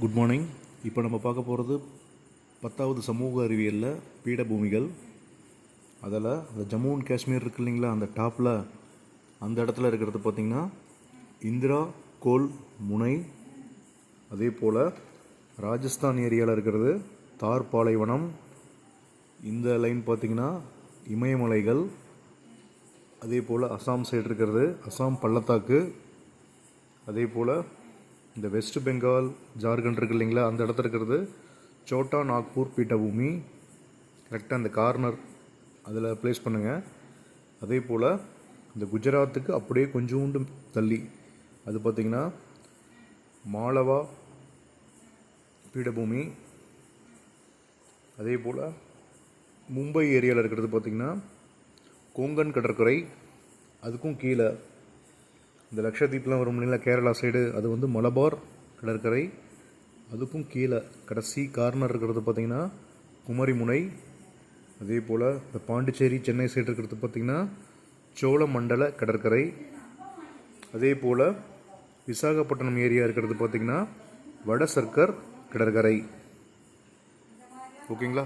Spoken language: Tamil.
குட் மார்னிங் இப்போ நம்ம பார்க்க போகிறது பத்தாவது சமூக அறிவியலில் பீடபூமிகள். அதில் அந்த ஜம்மு அண்ட் காஷ்மீர் இருக்கு இல்லைங்களா அந்த டாப்பில் அந்த இடத்துல இருக்கிறது பார்த்திங்கன்னா இந்திரா கோல் முனை அதே போல் ராஜஸ்தான் ஏரியாவில் இருக்கிறது தார் பாலைவனம். இந்த லைன் பார்த்திங்கன்னா இமயமலைகள். அதே போல் அசாம் சைடு இருக்கிறது அசாம் பள்ளத்தாக்கு. அதே போல் இந்த வெஸ்ட் பெங்கால் ஜார்க்கண்ட் இருக்கு இல்லைங்களா அந்த இடத்துல இருக்கிறது. சோட்டா நாக்பூர் பீட்டபூமி கரெக்டாக அந்த கார்னர் அதில் ப்ளேஸ் பண்ணுங்கள் அதே போல் இந்த குஜராத்துக்கு அப்படியே கொஞ்சோண்டு தள்ளி. அது பார்த்திங்கன்னா மாலவா பீடபூமி. அதே போல் மும்பை ஏரியாவில் இருக்கிறது பார்த்திங்கன்னா கொங்கன் கடற்கரை. அதுக்கும் கீழே இந்த லக்ஷதீப்லாம் வரும் இல்லைங்களா கேரளா சைடு அது வந்து மலபார் கடற்கரை. அதுக்கும் கீழே கடைசி கார்னர் இருக்கிறது பார்த்திங்கன்னா குமரிமுனை. அதே போல் இந்த பாண்டிச்சேரி சென்னை சைடு இருக்கிறது பார்த்திங்கன்னா சோழமண்டல கடற்கரை. அதே போல் விசாகப்பட்டினம் ஏரியா இருக்கிறது பார்த்திங்கன்னா வட சர்க்கர் கடற்கரை. ஓகேங்களா?